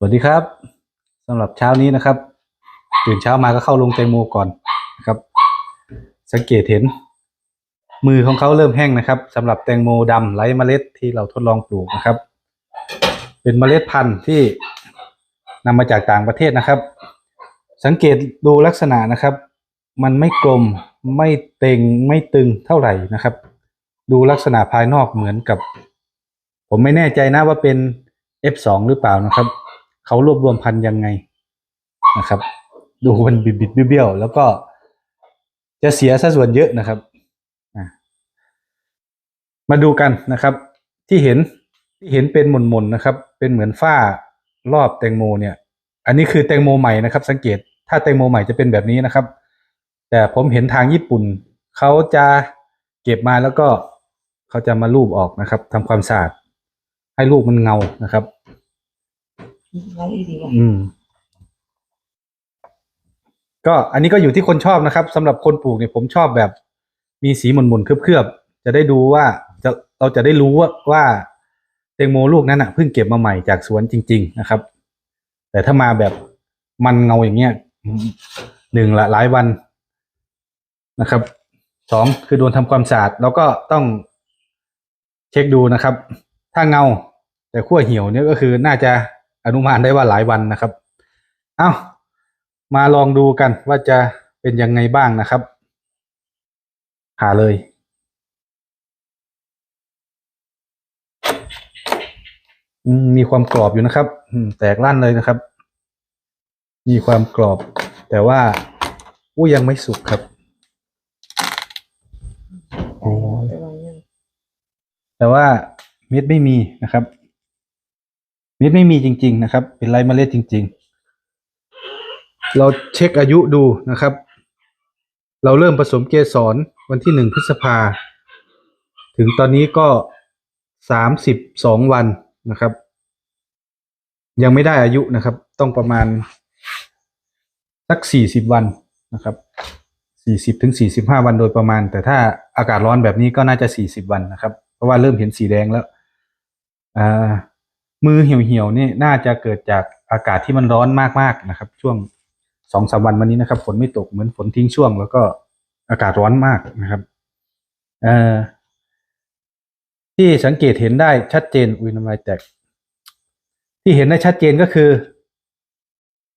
สวัสดีครับสำหรับเช้านี้นะครับ ตื่นเช้ามาก็เข้าลงแตงโมก่อนนะครับ สังเกตเห็น มือของเขาเริ่มแห้งนะครับสำหรับแตงโมดำไร้เมล็ดที่เราทดลองปลูกนะครับ เป็นเมล็ดพันธุ์ที่นำมาจากต่างประเทศนะครับ สังเกตดูลักษณะนะครับ มันไม่กลมไม่เต็งไม่ตึงเท่าไหร่นะครับ ดูลักษณะภายนอกเหมือนกับ ผมไม่แน่ใจนะว่าเป็น F2 หรือเปล่านะครับ เขารวบรวมพันธุ์ยังไงนะครับ ดูมันบิดบิดเบี้ยวแล้วก็จะเสียสัดส่วนเยอะนะครับมาดูกันนะครับ ที่เห็นที่เห็นเป็นหม่นๆนะครับ เป็นเหมือนฝ้ารอบแตงโมเนี่ย อันนี้คือแตงโมใหม่นะครับ สังเกตถ้าแตงโมใหม่จะเป็นแบบนี้นะครับ แต่ผมเห็นทางญี่ปุ่นเขาจะเก็บมาแล้วก็เขาจะมาลูบออกนะครับทำความสะอาดให้ลูกมันเงานะครับ ไว้ดีว่ะอืม ก็อันนี้ก็อยู่ที่คนชอบนะครับสำหรับคนปลูกเนี่ยผมชอบแบบ มีสีหม่นๆเคลือบๆจะได้ดูว่าจะเราจะได้รู้ว่าว่าแตงโมลูกนั้นอะเพิ่งเก็บมาใหม่จากสวนจริง ๆ นะครับ แต่ถ้ามาแบบมันเงาอย่างเงี้ยหนึ่งละหลายวันนะครับสองคือโดนทำความสะอาดแล้วก็ต้องเช็คดูนะครับ ถ้าเงาแต่ขั้วเหี่ยวเนี่ยก็คือน่าจะ อนุมานได้ว่าหลายวันนะครับ เอ้ามาลองดูกันว่าจะเป็นยังไงบ้างนะครับ หาเลยอืมมีความกรอบอยู่นะครับอืมแตกลั่นเลยนะครับ มีความกรอบ แต่ว่าอู้ยังไม่สุกครับอ๋อแต่ว่ายังแต่ว่าเม็ดไม่มีนะครับ เม็ดไม่มีจริง ๆ นะครับ เป็นไรเมล็ดจริง ๆ เราเช็คอายุดูนะครับ เราเริ่มผสมเกสรวันที่หนึ่งพฤษภา ถึงตอนนี้ก็สามสิบสองวันนะครับ ยังไม่ได้อายุนะครับ ต้องประมาณสักสี่สิบวันนะครับสี่สิบถึงสี่สิบห้าวันโดยประมาณ แต่ถ้าอากาศร้อนแบบนี้ก็น่าจะสี่สิบวันนะครับ เพราะว่าเริ่มเห็นสีแดงแล้วอ่า มือเหี่ยวๆนี่น่าจะเกิดจากอากาศที่มันร้อนมากๆนะครับ ช่วงสองสามวันมานี้นะครับฝนไม่ตกเหมือนฝนทิ้งช่วง แล้วก็อากาศร้อนมากนะครับเอ่อที่สังเกตเห็นได้ชัดเจนอุ้ยน้ำลายแตกที่เห็นได้ชัดเจนก็คือ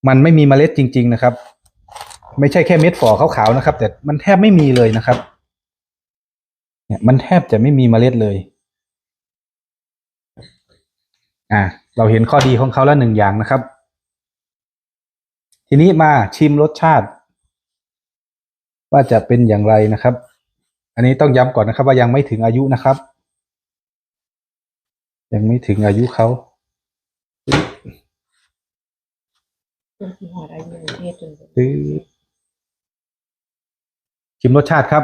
มันไม่มีเมล็ดจริง ๆ นะครับ ไม่ใช่แค่เม็ดฝอขาวๆนะครับ แต่มันแทบไม่มีเลยนะครับ เนี่ยมันแทบจะไม่มีเมล็ดเลย อ่าเราเห็นข้อดีของเขาแล้วหนึ่งอย่างนะครับ ทีนี้มาชิมรสชาติ ว่าจะเป็นอย่างไรนะครับ อันนี้ต้องย้ำก่อนนะครับ ว่ายังไม่ถึงอายุนะครับ ยังไม่ถึงอายุเขาเป็นที่หอได้ยังเทศจนตื้อชิมรสชาติครับ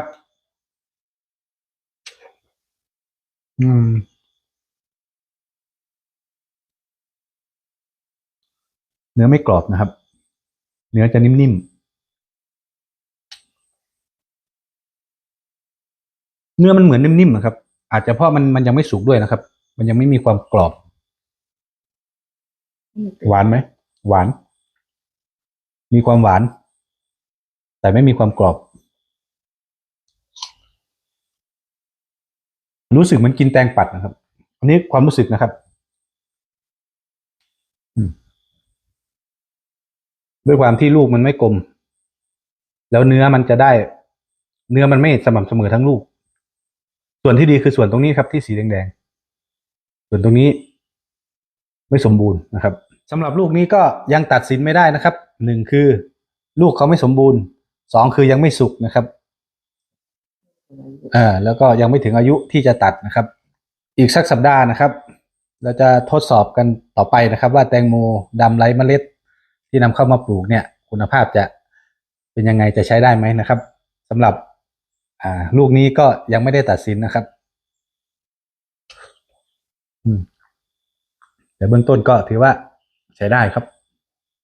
อืม เนื้อไม่กรอบนะครับ เนื้อจะนิ่มๆ เนื้อมันเหมือนนิ่มๆนะครับ อาจจะเพราะมันมันยังไม่สุกด้วยนะครับ มันยังไม่มีความกรอบ หวานไหม หวาน มีความหวาน แต่ไม่มีความกรอบ รู้สึกเหมือนกินแตงปัดนะครับ อันนี้ความรู้สึกนะครับ อืม ด้วยความที่ลูกมันไม่กลม แล้วเนื้อมันจะได้ เนื้อมันไม่สม่ำเสมอทั้งลูก ส่วนที่ดีคือส่วนตรงนี้ครับที่สีแดงๆส่วนตรงนี้ ไม่สมบูรณ์นะครับสำหรับลูกนี้ก็ยังตัดสินไม่ได้นะครับหนึ่งคือ ลูกเขาไม่สมบูรณ์สองคือยังไม่สุกนะครับอ่าแล้วก็ยังไม่ถึงอายุที่จะตัดนะครับ อีกสักสัปดาห์นะครับ เราจะทดสอบกันต่อไปนะครับ ว่าแตงโมดำไร้เมล็ด ที่นำเข้ามาปลูกเนี่ย คุณภาพจะเป็นยังไงจะใช้ได้ไหมนะครับสำหรับลูกนี้ก็ยังไม่ได้ตัดสินนะครับแต่เบื้องต้นก็ถือว่าใช้ได้ครับ